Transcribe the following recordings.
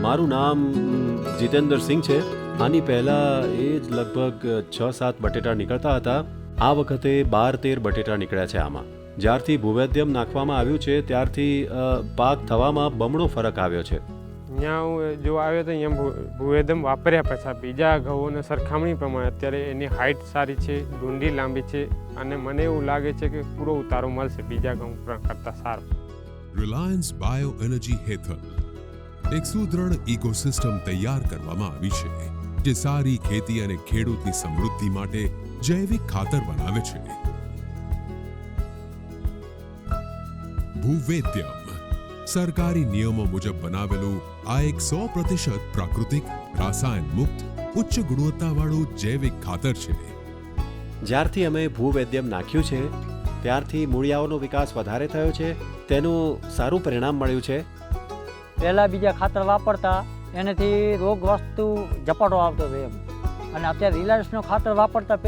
મારું નામ જીતેન્દ્ર સિંહ છે. આની પહેલાં એ જ લગભગ છ સાત બટેટા નીકળતા હતા. આ વખતે બાર તેર બટેટા નીકળ્યા છે આમાં. જ્યારથી ભૂવેદ્યમ નાખવામાં આવ્યું છે ત્યારથી પાક થવામાં બમણો ફરક આવ્યો છે. અહીંયા હું જો આવ્યો તો અહીંયા ભૂ- ભૂવેદમ વાપર્યા પછી. બીજા ઘઉંને સરખામણી પ્રમાણે અત્યારે એની હાઇટ સારી છે ડુંડી લાંબી છે અને મને એવું લાગે છે કે પૂરો ઉતારો મળશે બીજા ઘઉં કરતાં સારો. રિલાયન્સ બાયો એનર્જી હેઠળ એક સુદૃઢ ઇકોસિસ્ટમ તૈયાર કરવામાં આવી છે, જે સારી ખેતી અને ખેડૂતની સમૃદ્ધિ માટે જૈવિક ખાતર બનાવે છે. ભૂવેદ્યમ. સરકારી નિયમો મુજબ બનાવેલું આ એક સો પ્રતિશત પ્રાકૃતિક, રાસાયણ મુક્ત, ઉચ્ચ ગુણવત્તાવાળું જૈવિક ખાતર છે. જ્યારથી અમે ભૂવૈદ્યમ નાખ્યું છે, ત્યારથી મૂળિયાઓનો વિકાસ વધારે થયો છે, તેનું સારું પરિણામ મળ્યું છે. પહેલાં બીજા ખાતર વાપરતા, એનાથી રોગ વસ્તુ ઝપાટો આવતો હતો એમ. અને અત્યારે રિલાયન્સનો ખાતર વાપરતા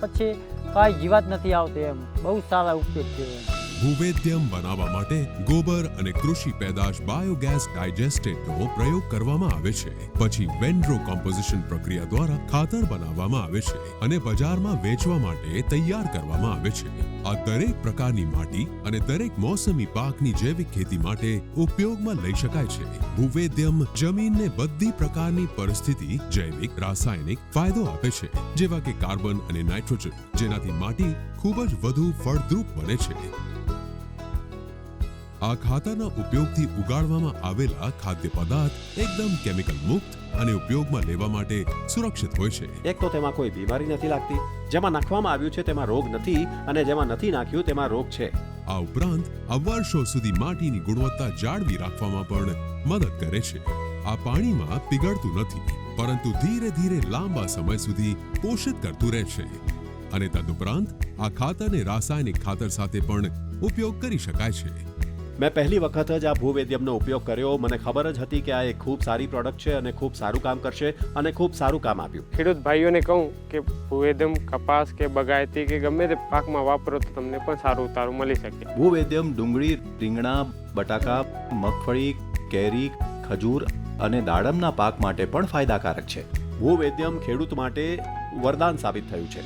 પછી કાંઈ જીવાત નથી આવતી એમ. બહુ સારા ઉપયોગ છે એમ. ભૂવેદ્યમ બનાવવા માટે ગોબર અને કૃષિ પેદાશ બાયોગેસ ડાયજેસ્ટેડનો પ્રયોગ કરવામાં આવે છે. પછી વેન્ડ્રો કોમ્પોઝિશન પ્રક્રિયા દ્વારા ખાતર બનાવવામાં આવે છે અને બજારમાં વેચવા માટે તૈયાર કરવામાં આવે છે. આ દરેક પ્રકારની માટી અને દરેક મોસમી પાકની જૈવિક ખેતી માટે ઉપયોગમાં લઈ શકાય છે. ભૂવેદ્યમ જમીનને બધી પ્રકારની પરિસ્થિતિ, જૈવિક, રાસાયણિક ફાયદો આપે છે, જેવા કે કાર્બન અને નાઇટ્રોજન, જેનાથી માટી ખૂબ જ વધુ ફળદ્રુપ બને છે. આ ખાતરના ઉપયોગથી ઉગાડવામાં આવેલા ખાદ્ય પદાર્થ એકદમ કેમિકલ મુક્ત અને ઉપયોગમાં લેવા માટે સુરક્ષિત હોય છે. એક તો તેમાં કોઈ બીમારી નથી લાગતી જેમાં નાખવામાં આવ્યું છે તેમાં રોગ નથી અને જેમાં નથી નાખ્યું તેમાં રોગ છે. આ ઉપરાંત આ સુધી માટીની ગુણવત્તા જાળવી રાખવામાં પણ મદદ કરે છે. આ પાણીમાં પીગળતું નથી પરંતુ ધીરે ધીરે લાંબા સમય સુધી પોષિત કરતું રહે છે. અને તદુપરાંત આ ખાતરને રાસાયણિક ખાતર સાથે પણ ઉપયોગ કરી શકાય છે. મેં પહેલી વખત જ આ ભૂવૈદ્યમનો ઉપયોગ કર્યો. મને ખબર જ હતી કે આ એક ખૂબ સારી પ્રોડક્ટ છે અને ખૂબ સારું કામ કરશે અને ખૂબ સારું કામ આપ્યું. ખેડૂત ભાઈઓને કહું કે ભૂવેદ્યમ કપાસ કે બગાયતી કે ગમે તે પાકમાં વાપરો તો તમને પણ સારું ઉતારું મળી શકે. ભૂવેદ્યમ ડુંગળી રીંગણા બટાકા મગફળી કેરી ખજૂર અને દાડમના પાક માટે પણ ફાયદાકારક છે. ભૂવેદ્યમ ખેડૂત માટે વરદાન સાબિત થયું છે.